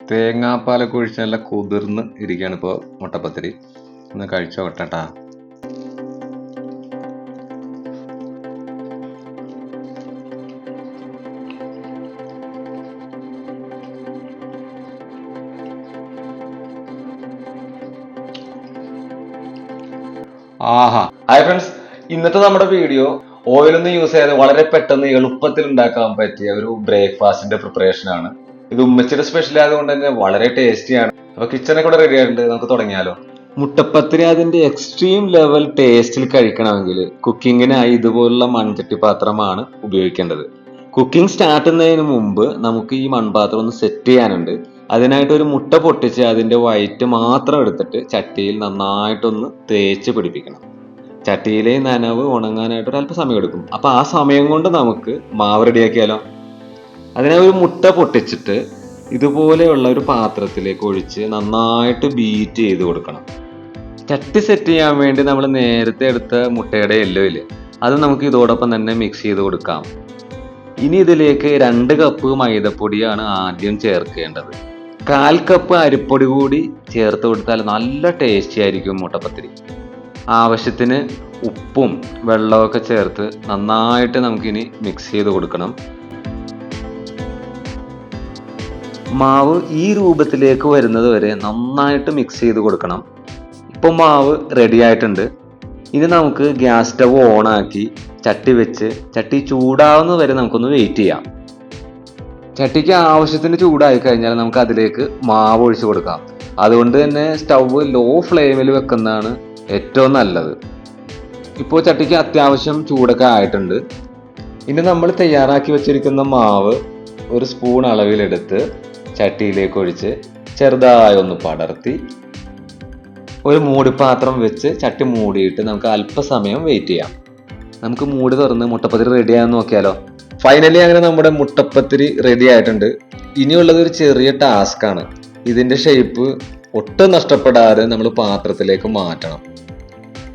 തേങ്ങാപ്പാലൊക്കെ ഒഴിച്ച് നല്ല കുതിർന്ന് ഇരിക്കുകയാണ് ഇപ്പോൾ മുട്ടപ്പത്തിരി. ഒന്ന് കഴിച്ചു നോക്കട്ടെട്ടാ. ആഹാ. Hi friends. ഇന്നത്തെ നമ്മുടെ വീഡിയോ ഓയിലൊന്നും യൂസ് ചെയ്യാതെ വളരെ പെട്ടെന്ന് എളുപ്പത്തിൽ ഉണ്ടാക്കാൻ പറ്റിയ ഒരു ബ്രേക്ക്ഫാസ്റ്റിന്റെ പ്രിപ്പറേഷൻ ആണ് ഇത് ഉമ്മച്ചിയുടെ സ്പെഷ്യൽ ആയതുകൊണ്ട് തന്നെ വളരെ ടേസ്റ്റിയാണ് അപ്പൊ കിച്ചണൊക്കെ കൂടെ റെഡി ആയിട്ടുണ്ട്. നമുക്ക് തുടങ്ങിയാലോ. മുട്ടപ്പത്തിരി അതിന്റെ എക്സ്ട്രീം ലെവൽ ടേസ്റ്റിൽ കഴിക്കണമെങ്കിൽ കുക്കിങ്ങിനായി ഇതുപോലുള്ള മൺചട്ടി പാത്രമാണ് ഉപയോഗിക്കേണ്ടത്. കുക്കിംഗ് സ്റ്റാർട്ട് ചെയ്യുന്നതിന് മുമ്പ് നമുക്ക് ഈ മൺപാത്രം ഒന്ന് സെറ്റ് ചെയ്യാനുണ്ട്. അതിനായിട്ട് ഒരു മുട്ട പൊട്ടിച്ച് അതിന്റെ വൈറ്റ് മാത്രം എടുത്തിട്ട് ചട്ടിയിൽ നന്നായിട്ടൊന്ന് തേച്ച് പിടിപ്പിക്കണം. ചട്ടിയിലെ നനവ് ഉണങ്ങാനായിട്ട് ഒരു അല്പം സമയം എടുക്കും അപ്പൊ ആ സമയം കൊണ്ട് നമുക്ക് മാവ് റെഡിയാക്കിയാലോ അതിനെ ഒരു മുട്ട പൊട്ടിച്ചിട്ട് ഇതുപോലെയുള്ള ഒരു പാത്രത്തിലേക്ക് ഒഴിച്ച് നന്നായിട്ട് ബീറ്റ് ചെയ്ത് കൊടുക്കണം. ചട്ടി സെറ്റ് ചെയ്യാൻ വേണ്ടി നമ്മൾ നേരത്തെ എടുത്ത മുട്ടയുടെ ഇല്ലേ അത് നമുക്ക് ഇതോടൊപ്പം തന്നെ മിക്സ് ചെയ്ത് കൊടുക്കാം. ഇനി ഇതിലേക്ക് രണ്ട് കപ്പ് മൈദപ്പൊടിയാണ് ആദ്യം ചേർക്കേണ്ടത്. കാൽ കപ്പ് അരിപ്പൊടി കൂടി ചേർത്ത് കൊടുത്താൽ നല്ല ടേസ്റ്റി ആയിരിക്കും മുട്ടപ്പത്തിരി. ആവശ്യത്തിന് ഉപ്പും വെള്ളമൊക്കെ ചേർത്ത് നന്നായിട്ട് നമുക്കിനി മിക്സ് ചെയ്ത് കൊടുക്കണം. മാവ് ഈ രൂപത്തിലേക്ക് വരുന്നത് വരെ നന്നായിട്ട് മിക്സ് ചെയ്ത് കൊടുക്കണം. ഇപ്പം മാവ് റെഡി ആയിട്ടുണ്ട്. ഇനി നമുക്ക് ഗ്യാസ് സ്റ്റവ് ഓണാക്കി ചട്ടി വെച്ച് ചട്ടി ചൂടാവുന്ന വരെ നമുക്കൊന്ന് വെയിറ്റ് ചെയ്യാം. ചട്ടിക്ക് ആവശ്യത്തിന് ചൂടായി കഴിഞ്ഞാൽ നമുക്ക് അതിലേക്ക് മാവ് ഒഴിച്ചു കൊടുക്കാം. അതുകൊണ്ട് തന്നെ സ്റ്റവ് ലോ ഫ്ലെയിമിൽ വെക്കുന്നതാണ് ഏറ്റവും നല്ലത്. ഇപ്പോൾ ചട്ടിക്ക് അത്യാവശ്യം ചൂടൊക്കെ ആയിട്ടുണ്ട്. ഇനി നമ്മൾ തയ്യാറാക്കി വെച്ചിരിക്കുന്ന മാവ് ഒരു സ്പൂൺ അളവിലെടുത്ത് ചട്ടിയിലേക്ക് ഒഴിച്ച് ചെറുതായി ഒന്ന് പടർത്തി ഒരു മൂടിപ്പാത്രം വെച്ച് ചട്ടി മൂടിയിട്ട് നമുക്ക് അല്പസമയം വെയിറ്റ് ചെയ്യാം. നമുക്ക് മൂടി തുറന്ന് മുട്ടപ്പത്തിരി റെഡി ആയെന്ന് നോക്കിയാലോ? ഫൈനലി അങ്ങനെ നമ്മുടെ മുട്ടപ്പത്തിരി റെഡി ആയിട്ടുണ്ട്. ഇനിയുള്ളത് ഒരു ചെറിയ ടാസ്ക് ആണ്. ഇതിന്റെ ഷേപ്പ് ഒട്ടും നഷ്ടപ്പെടാതെ നമ്മൾ പാത്രത്തിലേക്ക് മാറ്റണം.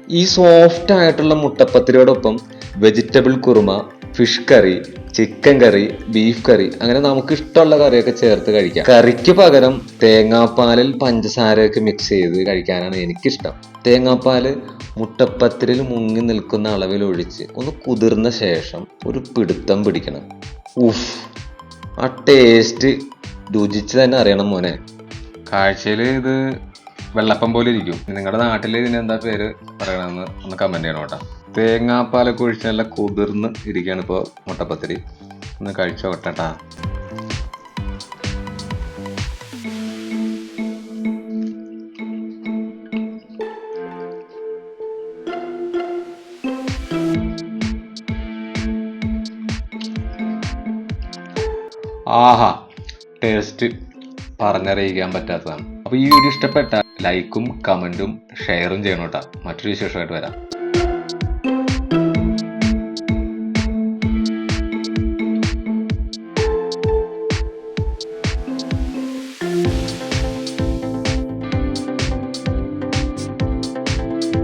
ഈ സോഫ്റ്റ് ആയിട്ടുള്ള മുട്ടപ്പത്തിരിയോടൊപ്പം vegetable kurma fish curry chicken curry beef curry അങ്ങനെ നമുക്ക് ഇഷ്ടമുള്ള കറിയൊക്കെ ചേർത്ത് കഴിക്കാം. കറിക്ക് പകരം തേങ്ങാപ്പാലിൽ പഞ്ചസാരയൊക്കെ മിക്സ് ചെയ്ത് കഴിക്കാനാണ് എനിക്കിഷ്ടം. തേങ്ങാപ്പാൽ മുട്ടപ്പത്തിരിൽ മുങ്ങി നിൽക്കുന്ന അളവിൽ ഒഴിച്ച് ഒന്ന് കുതിർന്ന ശേഷം ഒരു പിടുത്തം പിടിക്കണം. ഉഫ് ആ ടേസ്റ്റ് രുചിച്ച് തന്നെ അറിയണം മോനെ. കാഴ്ചയിൽ ഇത് വെള്ളപ്പം പോലെ ഇരിക്കും. നിങ്ങളുടെ നാട്ടിൽ ഇതിന് എന്താ പേര് പറയണമെന്ന് ഒന്ന് കമന്റ് ചെയ്യണം കേട്ടോ. തേങ്ങാപ്പാലൊക്കെ ഒഴിച്ച് നല്ല കുതിർന്ന് ഇരിക്കുകയാണ് ഇപ്പോൾ മുട്ടപ്പത്തിരി. ഒന്ന് കഴിച്ചു നോക്കട്ടെട്ടാ ആഹാ ടേസ്റ്റ് പറഞ്ഞറിയിക്കാൻ പറ്റാത്തതാണ്. അപ്പോൾ ഈ വീഡിയോ ഇഷ്ടപ്പെട്ട ലൈക്കും കമന്റും ഷെയറും ചെയ്യണം കേട്ടോ മറ്റൊരു വിശേഷമായിട്ട് വരാം.